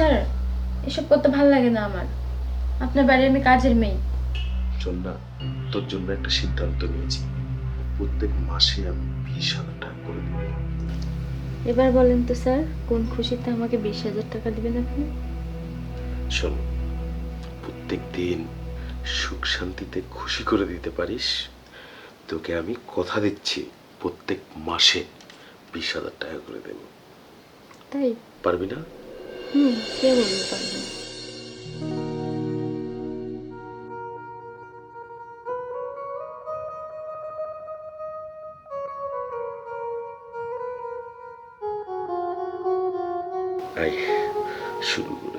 Sir এসব করতে ভালো লাগে না আমার। আপনার বাড়ি আমি কাজের মেয়ে। শোন না তোর জন্য একটা সিদ্ধান্ত নিয়েছি। প্রত্যেক মাসে আমি বিশ হাজার টাকা করে দেবো। এবার বলেন তো স্যার কোন খুশিতে আমাকে বিশ হাজার টাকা দিবেন আপনি? শোন প্রত্যেক দিন সুখ শান্তিতে খুশি করে দিতে পারিস। তোকে আমি কথা দিচ্ছি প্রত্যেক মাসে বিশ হাজার টাকা করে দেবো। তাই? পারবি না? হুম কে বলতে পারবেন আই শুরু করে দেই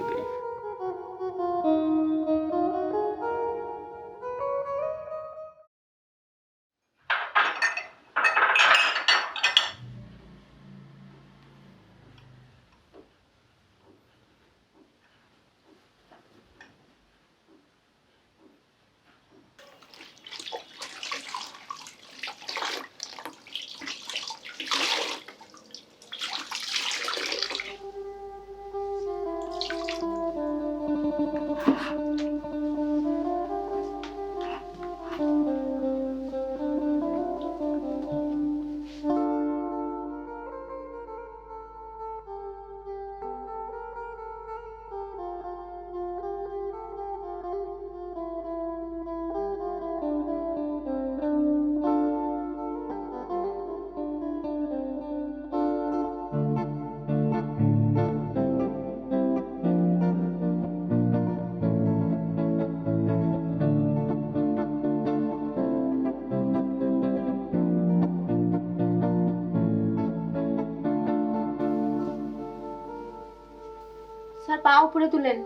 স্যার পা উপরে তুলেন।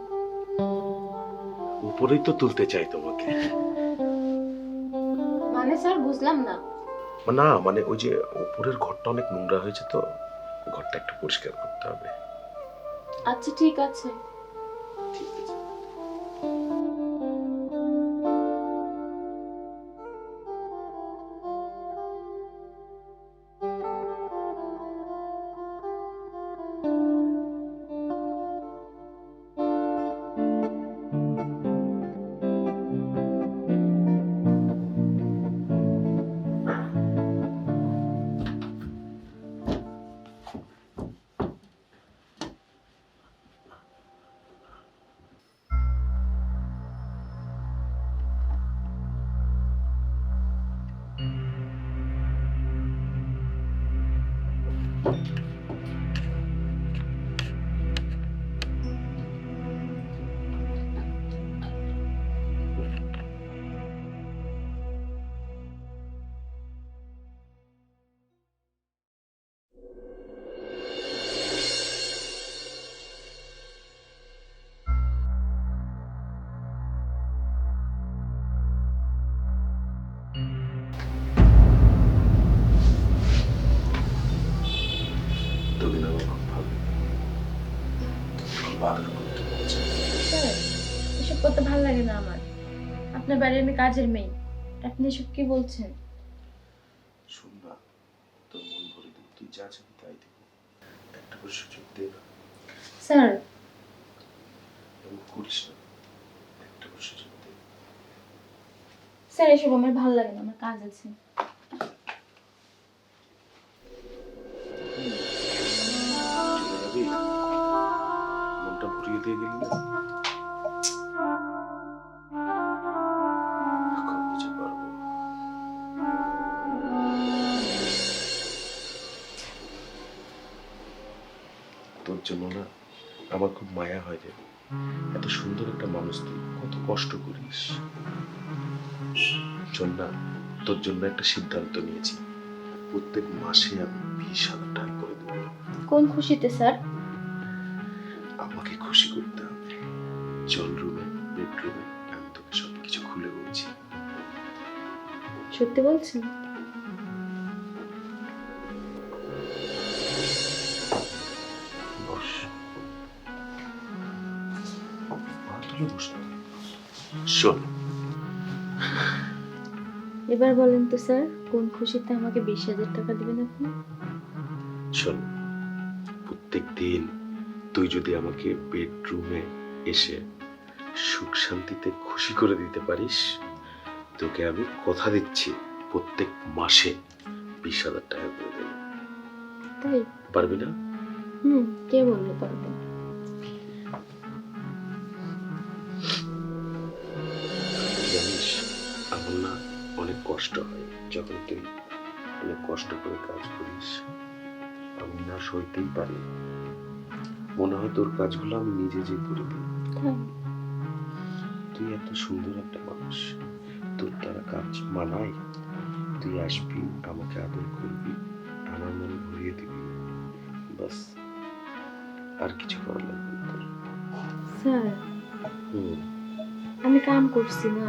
উপরেই তো তুলতে চাই তোমাকে। মানে স্যার বুঝলাম না। না মানে ওই যে উপরের ঘরটা অনেক নোংরা হয়েছে তো ঘরটা একটু পরিষ্কার করতে হবে। আচ্ছা ঠিক আছে। তোকে আদর করতে বলছে। স্যার এসব করতে ভালো লাগে না আমার। আপনার বাড়ি আমি কাজের মেয়ে। আপনি এসব কি বলছেন? শোন না তোর মন ভরে দেবো তুই যা চাবি তাই দেবো। একটা করে সুযোগ দে না। স্যার। এমন করিস না একটা করে সুযোগ দে। স্যার এসব আমার ভালো লাগে না আমার কাজ আছে। দিয়ে গেলি না কবে যে পারব তোর জন্য না আমার খুব মায়া হয় রে। এত সুন্দর একটা মানুষ তুই, কত কষ্ট করিস। না, তোর জন্য একটা সিদ্ধান্ত নিয়েছি। প্রত্যেক মাসে আমি বিশ হাজার টাকা করে দেবো। কোন খুশিতে, স্যার? আমাকে খুশি করতে হবে। চল রুমে বেডরুমে আমি তোকে সবকিছু খুলে বলছি। সত্যি বলছেন। শোন। এবার বলেন তো স্যার কোন খুশিতে আমাকে বিশ হাজার টাকা দিবেন আপনি? শোন প্রত্যেক দিন তুই যদি আমাকে বেডরুমে এসে সুখ শান্তিতে খুশি করে দিতে পারিস তোকে আমি কথা দিচ্ছি। প্রত্যেক মাসে বিশ হাজার টাকা করে দেবো। তাই? পারবি না? হুম কে বলল পারবেন জানিস আমার না অনেক কষ্ট হয়। যখন তুই অনেক কষ্ট করে কাজ করিস আমি না সইতেই পারি। মনে হয় তোর কাজগুলো আমি নিজে যে করে। দিই তাই তুই এত সুন্দর একটা মানুষ। তোর দ্বারা কাজ মানাই তুই আসবি আমাকে আদর করবি আমার মন ভরিয়ে দিবি। বাস আর কিছু করার লাগবে না তোর। স্যার আমি কাম করছি না।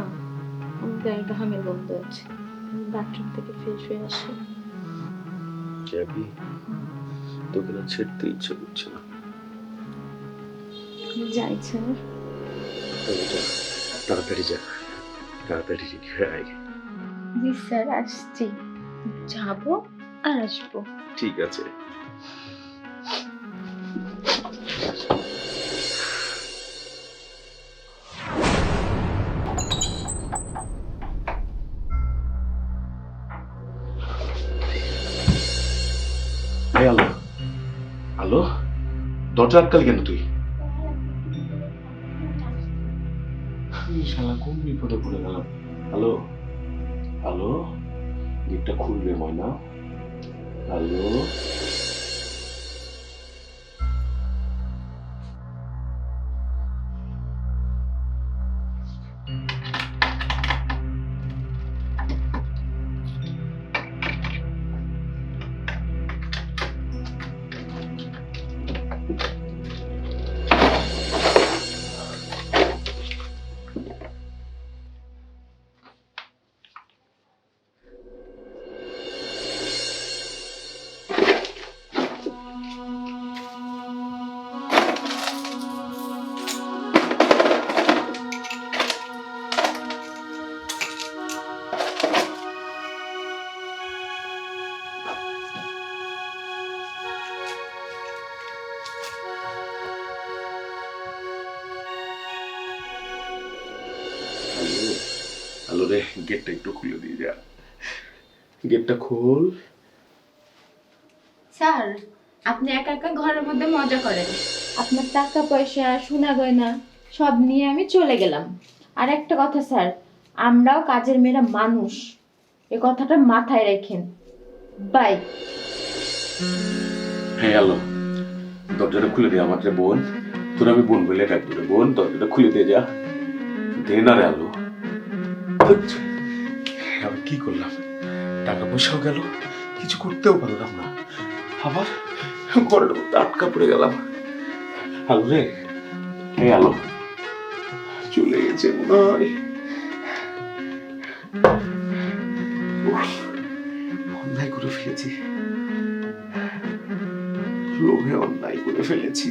আমার গায়ে ঘামের বন্ধ আছে। আমি বাথরুম থেকে ফ্রেশ হয়ে আসি। যাবি? তোকে না ছেড়তে ইচ্ছে করছে না। যাই স্যার তাড়াতাড়ি যা তাড়াতাড়ি রেডি হয়ে আয়। জি স্যার আসছি। যাব আর আসব। ঠিক আছে। আলো? দরজা আটকালি কেন তুই? শালা কোন বিপদে পড়ে গেলাম? হ্যালো হ্যালো গেটটা খুলবে ময়না? হ্যালো হ্যালো রে গেটটা একটু খুলে দিয়ে যা। গেটটা খোল। স্যার আপনি একা একা ঘরের মধ্যে মজা করেন। আপনার টাকা পয়সা সোনা গয়না সব নিয়ে আমি চলে গেলাম। আর একটা কথা স্যার আমরাও কাজের মেয়েরা মানুষ। এ কথাটা মাথায় রাখেন। বাই। হ্যাঁ হ্যালো দরজাটা খুলে দে আমার যে বোন। তোর আমি বোন বলে ডাকবো বোন দরজাটা খুলে দে যা। দে না রে আলো। আমি কি করলাম? টাকা পয়সাও গেল, কিছু করতেও পারলাম না। আবার ঘরের মধ্যে আটকা পড়ে গেলাম। আলো রে হ্যাঁ আলো, চলে গেছে মনে হয় অন্যায় করে ফেলেছি। লোভে অন্যায় করে ফেলেছি।